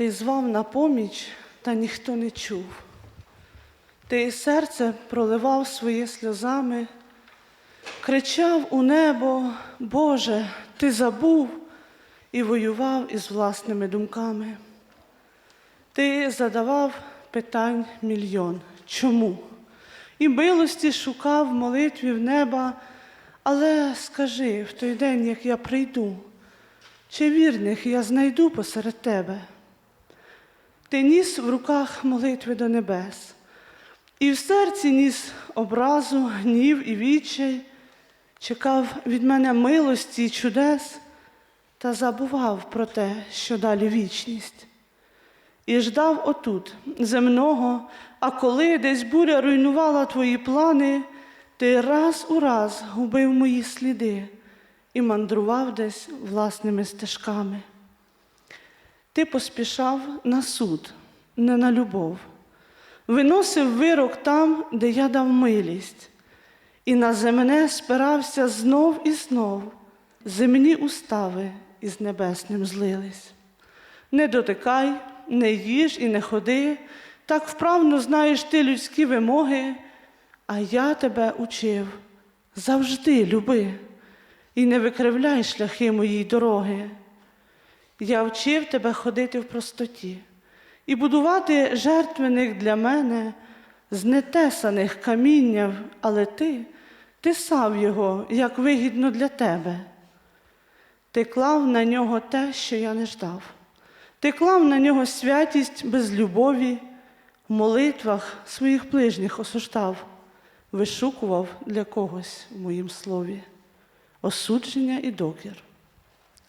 Ти звав на поміч, та ніхто не чув. Ти і серце проливав своє сльозами, кричав у небо, Боже, ти забув і воював із власними думками. Ти задавав питань мільйон. Чому? І милості шукав в молитві в неба, але скажи в той день, як я прийду, чи вірних я знайду посеред тебе? Ти ніс в руках молитви до небес, і в серці ніс образу, гнів і відчай, чекав від мене милості й чудес, та забував про те, що далі вічність. І ждав отут, земного, а коли десь буря руйнувала твої плани, ти раз у раз губив мої сліди і мандрував десь власними стежками. Ти поспішав на суд, не на любов, виносив вирок там, де я дав милість, і на земне спирався знов і знов, земні устави із небесним злились. Не дотикай, не їж і не ходи, так вправно знаєш ти людські вимоги, а я тебе учив. Завжди люби. І не викривляй шляхи моїй дороги. Я вчив тебе ходити в простоті і будувати жертвених для мене з нетесаних камінням, але ти, ти сав його, як вигідно для тебе. Ти клав на нього те, що я не ждав. Ти клав на нього святість без любові, в молитвах своїх ближніх осуждав, вишукував для когось в моїм слові осудження і докір.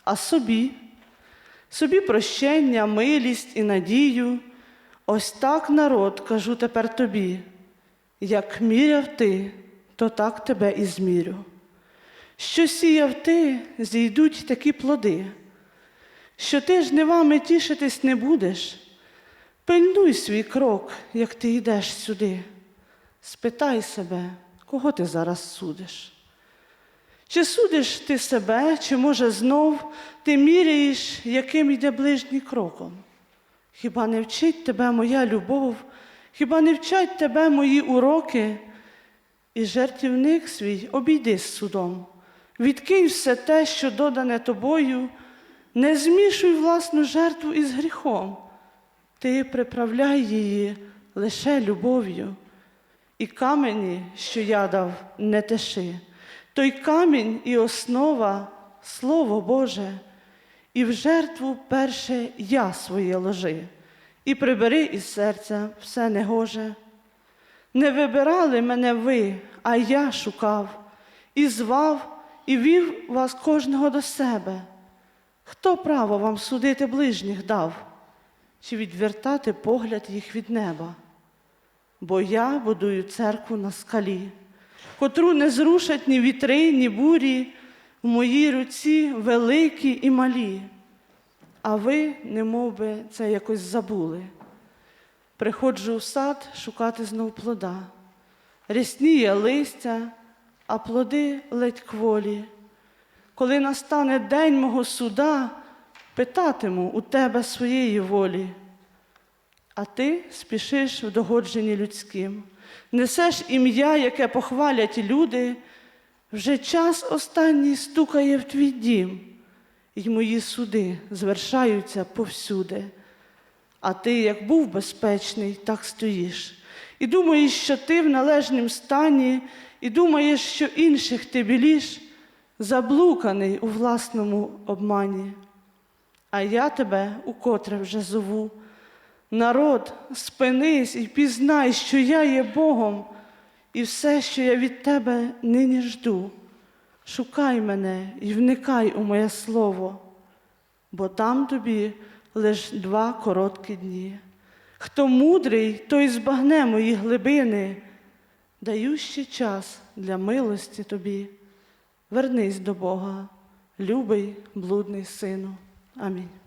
А собі, собі прощення, милість і надію, ось так народ, кажу тепер тобі, як міряв ти, то так тебе і змірю. Що сіяв ти, зійдуть такі плоди, що ти жнивами тішитись не будеш. Пильнуй свій крок, як ти йдеш сюди. Спитай себе, кого ти зараз судиш. Чи судиш ти себе, чи, може, знов ти міряєш, яким йде ближній кроком? Хіба не вчить тебе моя любов, хіба не вчать тебе мої уроки? І жертівник свій обійди з судом, відкинь все те, що додане тобою, не змішуй власну жертву із гріхом, ти приправляй її лише любов'ю, і камені, що я дав, не теши. Той камінь і основа Слово Боже, і в жертву перше я своє ложи, і прибери із серця все негоже. Не вибирали мене ви, а я шукав, і звав, і вів вас кожного до себе. Хто право вам судити ближніх дав, чи відвертати погляд їх від неба? Бо я будую церкву на скалі котру не зрушать ні вітри, ні бурі, в моїй руці великі і малі. А ви, немов би, це якось забули. Приходжу в сад шукати знов плода. Рясніє листя, а плоди ледь кволі. Коли настане день мого суда, питатиму у тебе своєї волі. А ти спішиш в догодженні людським, несеш ім'я, яке похвалять люди, вже час останній стукає в твій дім, і мої суди звершаються повсюди. А ти, як був безпечний, так стоїш. І думаєш, що ти в належнім стані, і думаєш, що інших ти біліш, заблуканий у власному обмані. А я тебе укотре вже зову. Народ, спинись і пізнай, що я є Богом, і все, що я від тебе нині жду. Шукай мене і вникай у моє слово, бо там тобі лиш два короткі дні. Хто мудрий, той збагне мої глибини, даю ще час для милості тобі. Вернись до Бога, любий, блудний сину. Амінь.